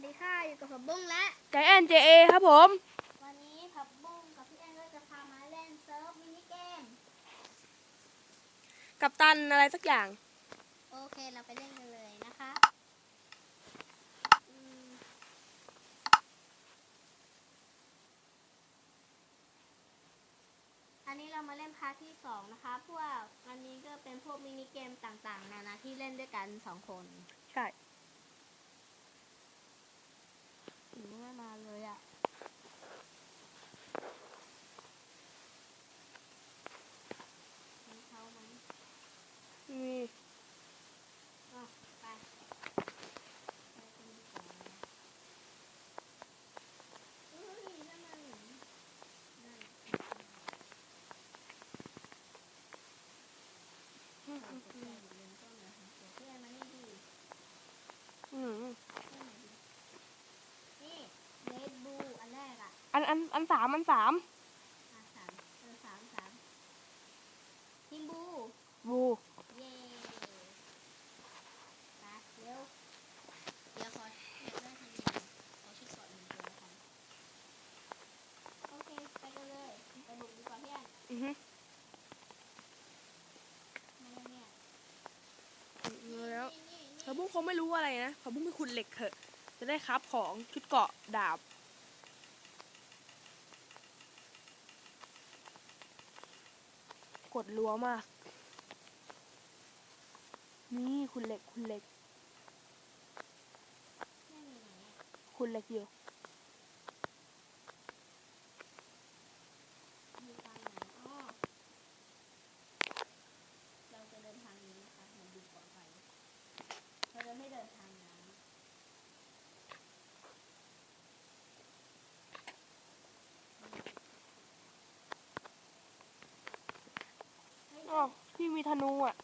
วัสดีค่ะอยู่กับผับบุ้งและใจแอนเจเอครับผม วันนี้ผับบุ้งกับพี่แอนก็จะพามาเล่นเซิร์ฟมินิเกม กับตันอะไรสักอย่าง โอเคเราไปเล่นกันเลยนะคะอืมอันนี้เรามาเล่นพาร์ทที่สองนะคะ พวกอันนี้ก็เป็นพวกมินิเกมต่างๆ นานาที่เล่นด้วยกันสองคน ใช่ ถึงไม่มาเลยอะ มีเขาไหม มี อะไปไปกันดีกว่าเฮ้ยนั่นมันนั่นเอาไปแก้อยู่เรียนต้นเหรอคะเดี๋ยวพี่แอนมานี่ดิ อืม แก้ไหนดินี่เรดบูอันแรกอะ อั นอันอันสามอันสามอะสามเออสามสามทีมบู บูเย้มาเร็วเดี๋ยวขออยากได้ทำยังไงเอาชุดเกาะหนึ่งตัวแล้วกันโอเค ไปกันเลย ไปบุกดีกว่าพี่อันอือฮึมาเลยเนี่ยรู้แล้วนี่นี่นี่เขาบุ้งคงไม่รู้อะไรนะเขาบุ้งไปขุดเหล็กเถอะ จะได้ครับของชุดเกราะดาบ กด รัวมาก นี่คุณเหล็กคุณเหล็ก คุณเหล็กอยู่ มีตามไหนอ๋อเราจะเดินทางนี้นะคะเหมือนดูก่อนไป เราจะไม่เดินทางน้ำ เฮ้ยอ๋อพี่มีธนูอะ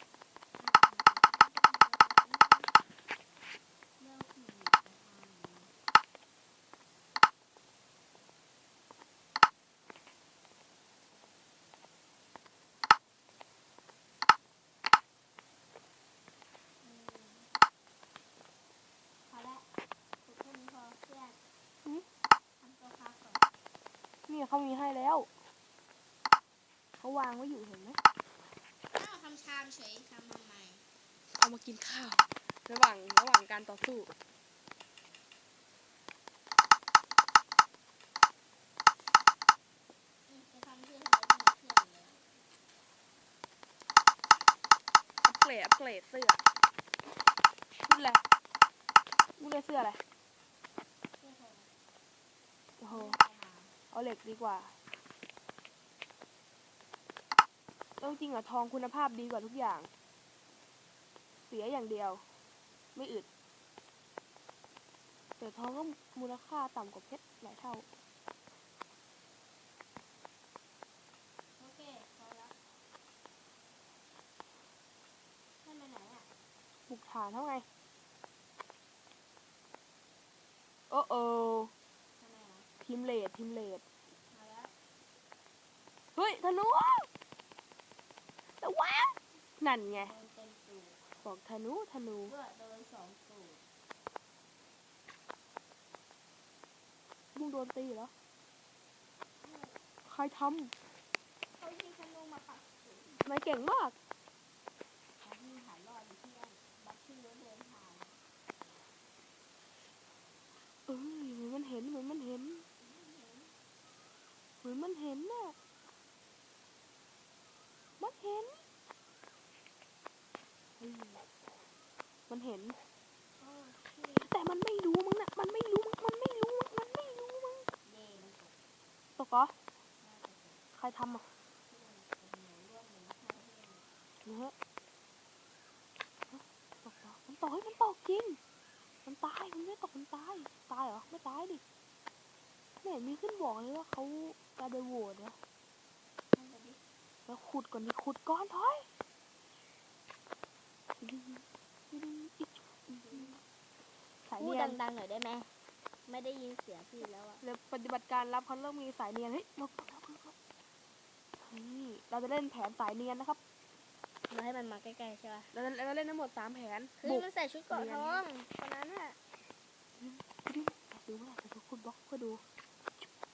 เรื่องผีนะคะอืมพอแล้วฝึกแค่นี้พอเพื่อนหืม ทำตัวพักก่อน นี่เขามีให้แล้ว เขาวางไว้อยู่เห็นไหมอ้าวทำชามเฉยทำทำไมเอามากินข้าว ระหว่างระหว่างการต่อสู้อืมจะทำเพื่อให้เรามีเครื่องแล้วอัปเกรดอัปเกรดเสื้อพูดอะไรพูดเลยเสื้ออะไร เพื่อเขาโอ้โหเอามาเอาเหล็กดีกว่า ต้องจริงอะทองคุณภาพดีกว่าทุกอย่าง เสียอย่างเดียว ไม่อึด แต่ทองก็มูลค่าต่ำกว่าเพชรหลายเท่า โอเคพอแล้วนั่นไปไหนอะบุกฐานเท่าไง โอ้โอทำไมอะทีมเลดทีมเลดมาแล้ว เฮ้ยธนูแต่ว้าง นั่นไงโดนเต็มตูดบอกธนูธนู เพื่อโดนสองตูดมึงโดนตีเหรอ ใครทเขายิงธนูมาปักตูดำนายเก่งมากแล้วที่หายรอดอยู่ที่นั่นบักชื่อแล้วเดินผ่านเอ้ยเหมือนมันเห็นเหมือนมันเห็นเหมือนมันเห็นน่ะ มันเห็นเฮ้ย มันเห็น แต่มันไม่รู้มึงนะมันไม่รู้มึงมันไม่รู้มันไม่รู้มึงตกตกเหรอใครทำอะเนื้อตกเหรอมันตกเฮ้ยมันตกจริง มันตายมันไม่ตกมันตาย ตายเหรอ ไม่ตายดิไม่เห็นมีขึ้นบอกเลยว่าเขาจะไปโหวตนะนั่นจะแล้วขุดก่อนดิขุดก่อนถอย ดังๆหน่อยได้ไหมไม่ได้ยินเสียงพี่แล้วอะแล้วปฏิบัติการรับเขาเริ่มมีสายเนียนเฮ้ยบลบลบนี่เราจะเล่นแผนสายเนียนนะครับ เราให้มันมาใกล้ๆใช่ป่ะเราเราเล่นทั้งหมดสามแผนคือมันใส่ชุดเกาะทองตอนนั้นอะดูว่าจะดูคุณบล็อกเพื่อดู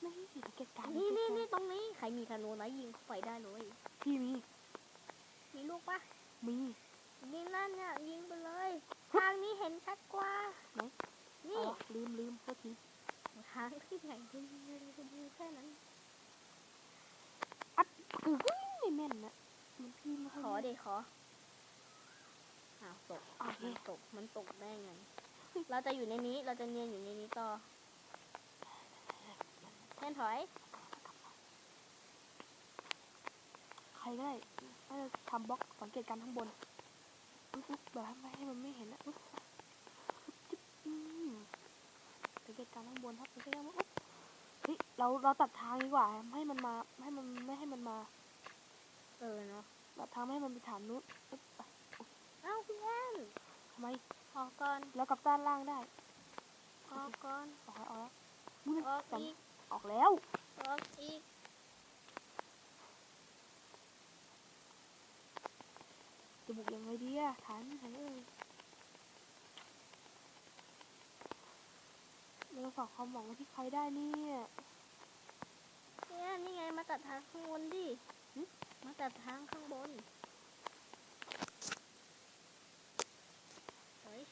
นี่ตะเกีการนี่นี่นี่ตรงนี้ใครมีธนูนะยิงไฟได้เลยพี่มี มีลูกปะมียิงนั่นเนี่ยยิงไปเลย ทางนี้เห็นชัดกว่าไหน นี่ ลืมลืมโทษทีทางที่ใหญ่ที่ดูแค่นั้นคือไม่แม่นนะมันพี่ม่ขอยอแม่นเด็ขออ้าวตกโอเคมันตกมันตกได้ไง เราจะอยู่ในนี้เราจะเนียนอยู่ในนี้ต่อแท่นถอย ใครก็ได้ถ้าจะทำบล็อกสังเกตการณ์ข้างบนอุ๊บอุ๊บแบบให้มันไม่เห็นนะอุ๊บจิ๊บ สังเกตการข้างบนครับสังเกตการณ์ว่าอุ๊บเฮ้ยเราเราตัดทางดีกว่าให้มันมาให้มันไม่ให้มันมา เออเนาะตัดทางไม่ให้มันไปฐานนู้นอุ๊บไปเอ้าพี่แอนทำไมออกก่อนแล้วกลับด้านล่างได้ออกก่อนออกแล้วออกแล้วมึงออกอีกออกแล้วออกอีกจะบุกยังไงดีอะฐานไหนเอ่ย เราฝากความหวังไว้ที่ใครได้เนี่ยพี่แอนนี่ไงมาตัดทางข้างบนดิหึมาตัดทางข้างบนเฮ้ย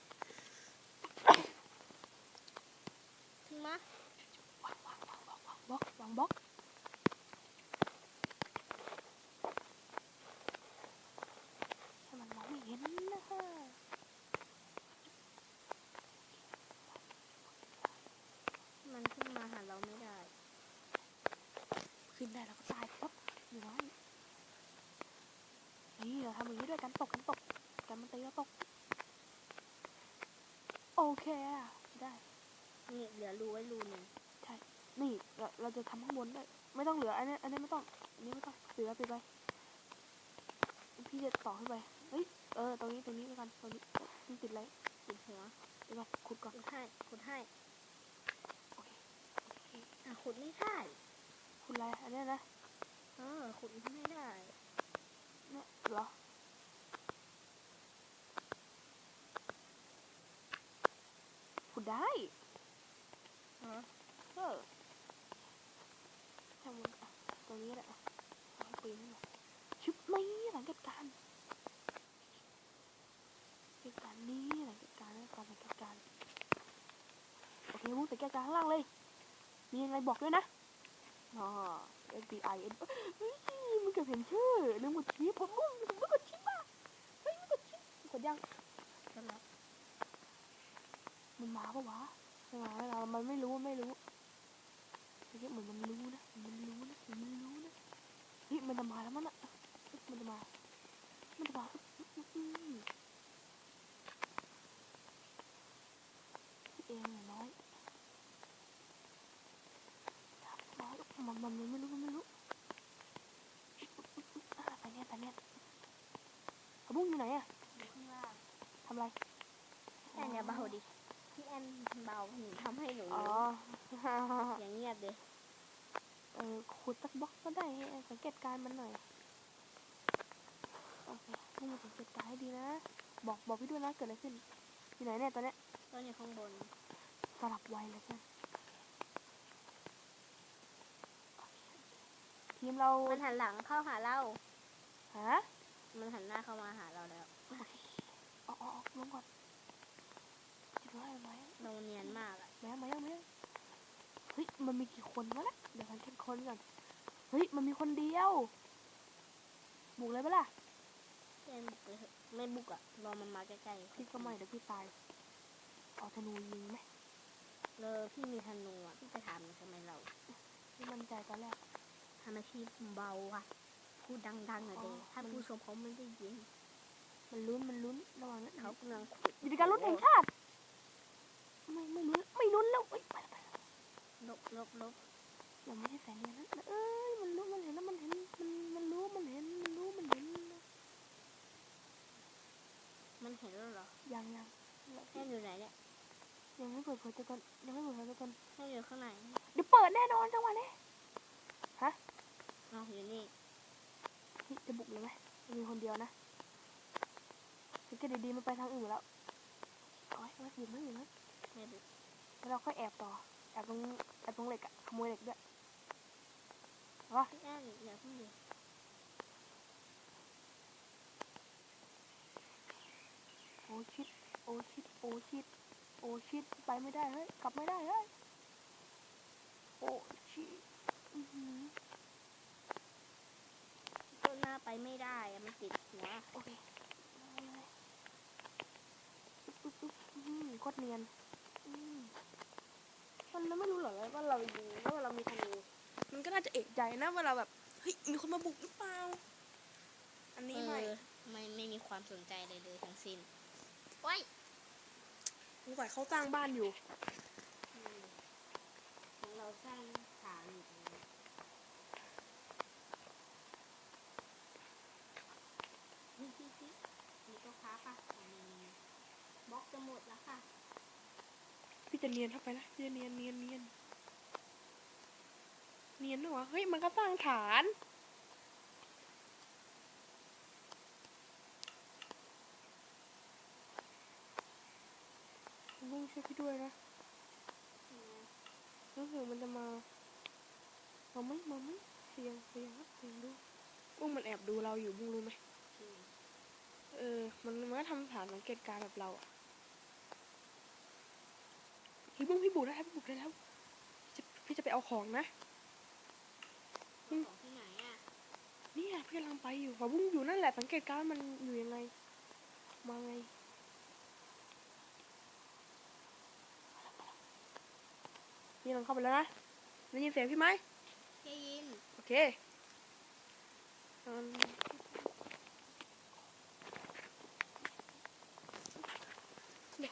ถึงมา วางวางวางวางวางบล็อกวางบล็อกให้มันมองไม่เห็นนะฮะ มันขึ้นมาหาเราไม่ได้ ขึ้นได้แล้วก็ตายปั๊บอยู่ไว้นี่เราทำอย่างนี้ด้วยกันตกกันตกกันมันตีแล้วตก โอเคอะได้นี่เหลือรูไว้รูหนึ่งนี่เราเราจะทำข้างบนได้ ไม่ต้องเหลืออันนี้อันนี้ไม่ต้องอันนี้ไม่ต้องปิดไว้ปิดไว้พี่จะต่อขึ้นไปเฮ้ยเออตรงนี้ตรงนี้แล้วกันตรงนี้มันติดอะไรติดหัวเดี๋ยวก่อนขุดก่อนขุดให้ขุดให้อเคโอเคอะขุดไม่ได้ ขุดอะไร อันเนี้ยนะเออขุดไม่ได้ เนี่ยเหรอ ขุดได้เออเออทำมันอะตรงนี้แหละอะเอาให้ปีนขึ้นมาชุบไม่หลังเกิดการเหตุการณ์นี้หลังเกิดการนะก่อนหลังเกิดการ โอเคมุ้งแต่แก้การข้างล่างเลย มีอะไรบอกด้วยนะ อ๋อ FBI เฮ้ยมึงเก็บเห็นชื่อลืมกดชิปผมมึงมึงกดชิปอะเฮ้ยมึงกดชิปกดยังก็แล้วมันมาปะวะไม่มาไม่มามันไม่รู้ไม่รู้เมื่อกี้เหมือนมันรู้นะมันรู้นะมันรู้นะเฮ้ยมันจะมาแล้วมันอะมันจะมา มันจะมาอื้ออื้ออื้อพี่เองเนี่ยน้อยน้อย มันมันมันไม่รู้มันไม่รู้อะไปเนี่ยไปเนี่ยเอาบุ้งอยู่ไหนอะอยู่ข้างล่างทำอะไรแอนอย่าเบาดิ พี่แอนเบาหนูทำให้หนูอ๋ออย่างเงียบเลยเออขุดสักบล็อกก็ได้ให้สังเกตการณ์มันหน่อยโอเคให้มันสังเกตการณ์ให้ดีนะ บอกบอกพี่ด้วยนะเกิดอะไรขึ้น อยู่ไหนเนี่ยตอนเนี้ยต้นอยู่ข้างบนสลับไวเลยเพื่อน ทีมเรามันหันหลังเข้าหาเรา ฮะมันหันหน้าเข้ามาหาเราแล้วออกออกออกลงก่อนจิบไว้ไหมเราเนียนมากอะแม่แม่แม่เฮ้ยมันมีกี่คนวะเนี่ยเดี๋ยวสังเกตคนก่อนเฮ้ยมันมีคนเดียว บุกเลยปะล่ะพี่แอนบุกไปเถอะไม่บุกอะรอมันมาใกล้ๆพี่ก็ไม่เดี๋ยวพี่ตายเอาธนูยิงไหมเลอพี่มีธนูอะพี่จะถามหนูทำไมเราพี่มั่นใจตอนแรก ทำไมพี่เบาอะพูดดังๆหน่อยเดอ๋อถ้ามันผู้ชมเขาไม่ได้ยิน มันลุ้นมันลุ้นระหว่างนั้นเขากำลังขุดอยู่ในการลุ้นแห่งชาติไม่ไม่ลุ้นไม่ลุ้นแล้วเอ้ยไปแล้วไปแล้วลบลบลบเราไม่ได้แฝงเนียนนะเอ้ยมันรู้มันเห็นแล้วมันเห็นมันมันรู้มันเห็นมันรู้มันเห็น มันเห็นแล้วเหรอยังยังแค่อยู่ไหนเนี่ยยังไม่เปิดเผยตัวตนยังไม่เปิดเผยตัวตนแค่อยู่ข้างไหนเดี๋ยวเปิดแน่นอนจังหวะนี้ เอาอยู่นี่เฮ้ยจะบุกเลยไหมมีคนเดียวนะสังเกตดีๆมันไปทางอื่นแล้วเอาไว้เอาไว้อยู่นั่นอยู่นั่นไม่บุกแล้วเราค่อยแอบต่อ แอบตรงแอบตรงเหล็กอะขโมยเหล็กด้วยวะพี่แอนอย่าเพิ่งดิโอชิดโอชิดโอชิดโอชิดไปไม่ได้เฮ้ยกลับไม่ได้เฮ้ยโอชิดอื้อ หือต้นหน้าไปไม่ได้อะมันติดหัวโอเคเอาเลยปึ๊บปึ๊บปึ๊บอื้อหือโคตรเนียนอืมมันไม่รู้เหรอว่าเรายิงว่าเรามีธนูมันก็น่าจะเอกใจนะว่าเราแบบเฮ้ยมีคนมาบุกหรือเปล่า อันนี้ไม่เออไม่ไม่มีความสนใจเลยเลยทั้งสิ้นโอ้ยสงสัยเขาสร้างบ้านอยู่อืมของเราสร้างฐานอยู่ตรงนี้นี่พี่พี่ มีตัวค้าปะอันนี้บล็อกจะหมดแล้วค่ะ พี่จะเนียนเข้าไปนะพี่จะเนียนเนียนเนียนเนียนด้วยวะเฮ้ยมันก็สร้างฐานวิ่งช่วยพี่ด้วยนะรู้สึกมันจะมามาไหมมาไหมเสียงเสียงครับเสียงดูบุ้งมันแอบดูเราอยู่บุ้งรู้ไหมอืม เออ มันมันก็ทำฐานสังเกตการณ์แบบเราอะเฮ้ยบุ้งพี่บุกได้แล้วพี่บุกได้แล้วจะพี่จะไปเอาของนะเอาของที่ไหนอะเนี่ยพี่กำลังไปอยู่หัวบุ้งอยู่นั่นแหละสังเกตการณ์มันอยู่ยังไง มาไงพี่กำลังเข้าไปแล้วนะได้ยินเสียงพี่ไหมได้ยิน โอเค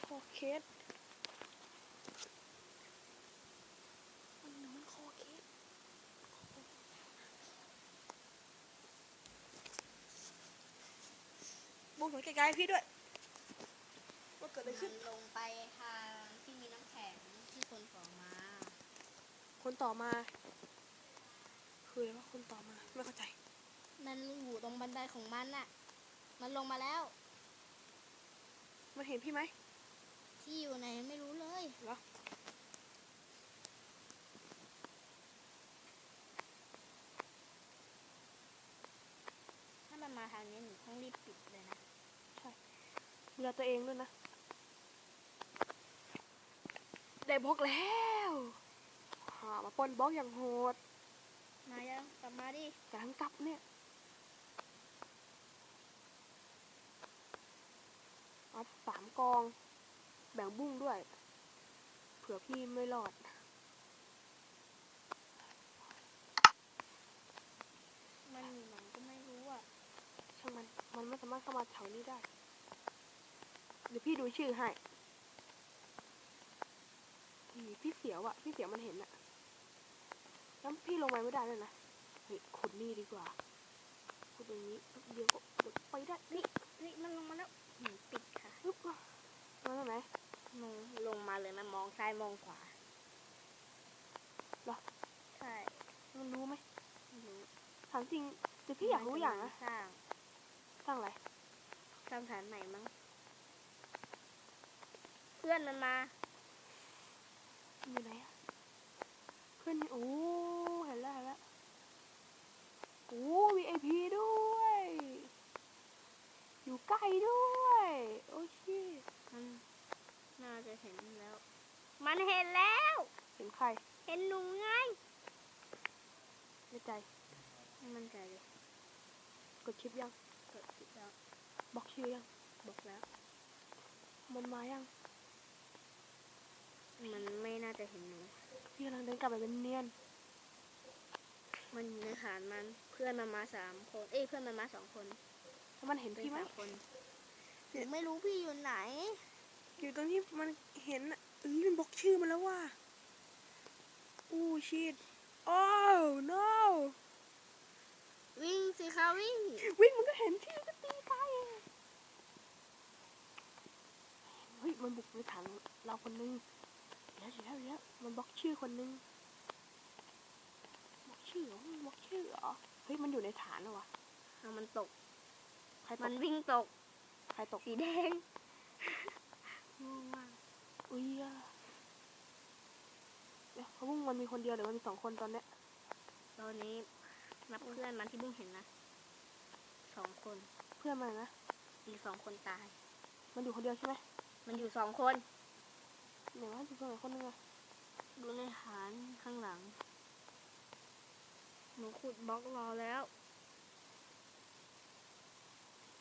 อืมเดี๋ยวคอเคสมันมันคอเคสบุ้งสังเกตการณ์ให้พี่ด้วย ว่าเกิดอะไรมัขึ้นนลงไปทางที่มีน้ำแข็งที่คนก่อมา คนต่อมา คืออะไรว่าคนต่อมา ไม่เข้าใจ มันอยู่ตรงบันไดของมันน่ะ มันลงมาแล้ว มันเห็นพี่ไหม ที่อยู่ไหนไม่รู้เลยเหรอถ้ามันมาทางนี้หนูต้องรีบปิดเลยนะดูแลตัวเองด้วยนะ ได้บล็อกแล้วหามาปล้นบล็อกอย่างโหด มายังกลับมาดิกำลังกลับเนี่ยเอาสามกองแบ่งบุ้งด้วย เผื่อพี่ไม่รอด มันอยู่ไหนก็ไม่รู้อะช่างมัน มันไม่สามารถเข้ามาแถวนี้ได้ เดี๋ยวพี่ดูชื่อให้พี่พี่เสียวอะพี่เสียวมันเห็นอะแล้วพี่ลงไปไม่ได้เลยนะเฮ้ยขุดนี่ดีกว่าขุดตรงนี้แป๊บเดี๋ยวก็เดี๋ยวไปได้นี่นี่มันลงมาแล้วหนูปิดค่ะปึ๊บมาตรงไห นหนูลงมาเลยมันมองซ้ายมองขวาเหรอใช่มันรู้ไหมไม่รู้ถามจริงแต่พี่อยากรู้อย่างนะสร้างสร้างอะไรสร้างฐานใหม่มั้งเพื่อนมันมามันอยู่ไหนอะเพื่อนนี่โอ้เห็นแล้วเห็นแล้วโอ้ VIP ด้วย อยู่ใกล้ด้วย โอ้ชิมัน น่าจะเห็นแล้ว มันเห็นแล้ว เห็นใคร เห็นหนูไงในใจไม่มั่นใจเลย กดชิปยังกดปิดแล้วบอกชื่อยังบอกแล้ว มันมายัง มันไม่น่าจะเห็นหนู พี่กำลังเดินกลับไปเป็นเนียน มันอยู่ในฐานมัน เพื่อนมันมาสามคน เอ้ยเพื่อนมันมาสองคน แล้วมันเห็นเป็นพี่ไหมสามคนหนูไม่รู้พี่อยู่ไหน อยู่ตรงที่มันเห็นอะเอ้ยมันบอกชื่อมันแล้วว่าอู้ชิดโอ้ no วิ่งสิคะวิ่ง วิ่งมันก็เห็นชื่อก็ตีตายเองเฮ้ยมันบุกในฐานเราคนนึงเดี๋ยวเดี๋ยวเดี๋ยวมันบล็อกชื่อคนนึงบล็อกชื่อเหรอมันบล็อกชื่อเหรอเฮ้ยมันอยู่ในฐานแล้ววะเอามันตก ใครตมักนวิ่งตก ใครตกสีแดง งงมากอุ้ยอะเดี๋ยวเขาพุ่งมันมีคนเดียวหรือมันมีสองคนตอนเนี้ยตอนนี้นับเพื่อนมันที่บุ้งเห็นนะสองคนเพื่อนมันนะอีกสองคนตาย มันอยู่คนเดียวใช่ไหมมันอยู่สองคนไหนว่าอยู่เพื่อนอีกคนนึงอะดูในฐานข้างหลังหนูขุดบล็อกรอแล้ว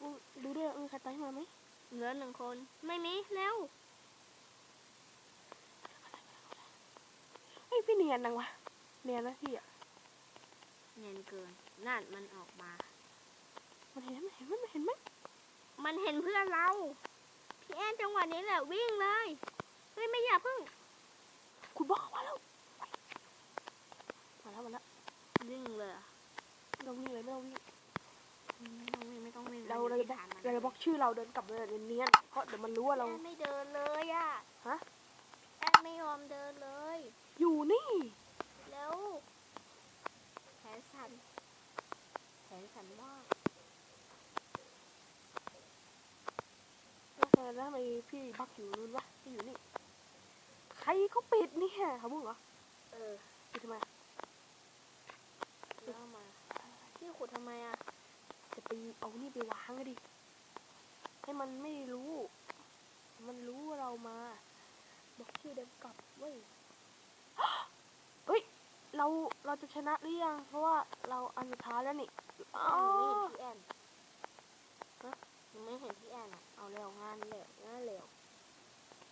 อืมดูด้วยเออใครตายขึ้นมาไหม เหลือหนึ่งคน ไม่มีเร็วเฮ้ยพี่เนียนนังวะ เนียนนะพี่อะเนียนเกิน นั่นมันออกมา มันเห็นไหมเห็นไหมมันเห็นไหมมันเห็นเพื่อนเรา พี่แอนจังหวะนี้แหละวิ่งเลย เฮ้ยไม่อย่าเพิ่ง คุณบอกเขามาแล้วไปมาแล้วมาแล้ววิ่งเลยอะไม่ต้องวิ่งเลยไม่ต้องวิ่ง ไม่ต้องวิ่งไม่ต้องวิ่งเราอเรายู่จะที่บล็อกฐานมันเราจะบล็อกชื่อเราเดินกลับเลยเนียนๆเพราะเดี๋ยวมันรู้ว่าเรา แอนไม่เดินเลยอะฮะ แอนไม่ยอมเดินเลย อยู่นี่ แล้วแขนสั่นแขนสั่นมากแล้วทำไมแล้วทำไมพี่บักอยู่นู่นวะพี่อยู่นี่ ใครเขาปิดเนี่ยเขาบุ้งเหรอเออปิดทำไมแล้วเอามา พี่ขุดทำไมอะ จะไปเอานี่ไปวางก็ดิ ให้มันไม่รู้ มันรู้ว่าเรามา บอกชื่อเดินกลับเว้ยเฮ้ย เรา เราจะชนะหรือยัง เพราะว่าเราอันสุดท้ายแล้วนี่อ๋อหนูไม่เห็นพี่แอนฮะหนูไม่เห็นพี่แอนอะเอาแล้วงานแล้วงานแล้ว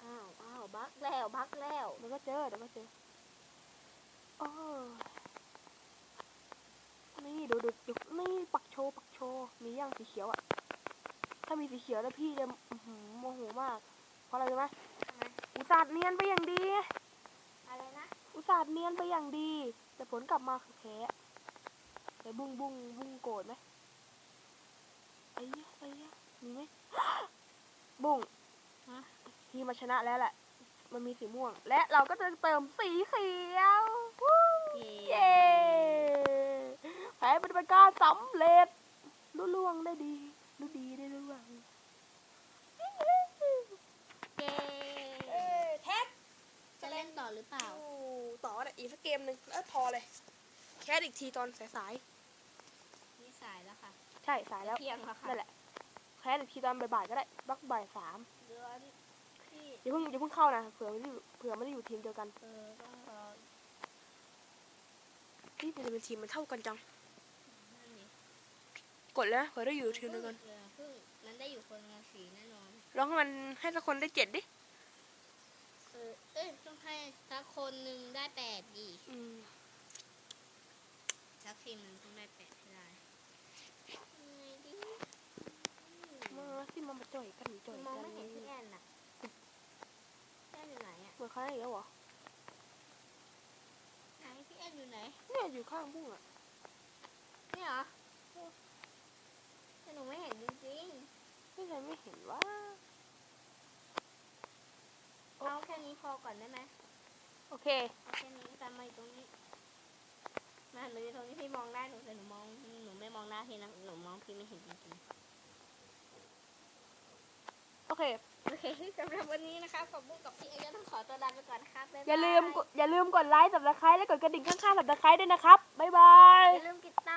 อ้าวอ้าวบักแล้ว บักแล้ว เดี๋ยวก็เจอ เดี๋ยวก็เจอ โอ้ นี่ดูดูดูนี่ปักโชว์ปักโชว์มีย่างสีเขียวอะ ถ้ามีสีเขียวแล้วพี่จะอื้อหือโมโหมาก เพราะอะไรรู้ไหมทำไมอุตส่าห์เนียนไปอย่างดี อะไรนะ อุตส่าห์เนียนไปอย่างดี แต่ผลกลับมาคือแพ้แต่บุ้งบุ้งบุ้งโกรธไหมไอ้ยะไอ้ยะมีไหมบุ้งฮะทีมมาชนะแล้วแหละ มันมีสีม่วง และเราก็จะเติมสีเขียววู้เย้ เย้แผนปฏิบัติการสำเร็จลุล่วงได้ดีลุดีได้ลุล่วงเย้เอ้แท็กจะเล่นต่อหรือเปล่าต่อเนี่ยอีกสักเกมหนึ่งแล้วพอเลย แคสอีกทีตอนสายนี่สายแล้วค่ะ ๆใช่สายแล้วเที่ยงแล้วค่ะนั่นแหละแคสอีกทีตอนบ่ายๆก็ได้บักบ่ายสามเดือนที่อย่าเพิ่งอย่าเพิ่งเข้านะเผื่อไม่ได้อยู่เผื่อไม่ได้อยู่ทีมเดียวกันเออต้องรอนี่จะเป็นทีมมันเท่ากันจังนั่นนี่ กดแล้วเผื่อได้อยู่ทีมเดียวกันเออเพิ่งมันได้อยู่คนละสีแน่นอนลองให้มันให้สักคนได้เจ็ดดิเออเอ้ยต้องให้สักคนหนึ่งได้แปดดีอืมสักทีมหนึ่งต้องได้แปดให้ได้ยังไงดีมาที่มันมาจ่อยกันจ่อยมองกัไม่นเห็นพี่แอนน่ะพี่แอนอยู่ไหนอะเหมือนเขาอีกแล้วเหรอไหนพี่แอนอยู่ไหนเนี่ยอยู่ข้างบุ้งอะนี่เหรอแต่ หนูไม่เห็นจริงไม่ใช่ไม่เห็นว่าๆเอาแค่นี้พอก่อนได้ไหมโอเค เอาแค่นี้แต่มาอยู่ตรงนี้ มาหนูอยู่ตรงนี้พี่มองได้หนูแต่หนูมองหนูไม่มองหน้าพี่นะหนูมองพี่ไม่เห็นจริงๆโอเคโอเคสำหรับวันนี้นะคะผมบุ้งกับพี่เอ็กก็ต้องขอตัวลาไปก่อนนะคะบ๊ายบายอย่าลืมกดอย่าลืมกดไลค์สับสไครต์และกดกระดิ่งข้างๆสับสไครต์ด้วยนะครับ บ๊ายบาย อย่าลืมติดตาม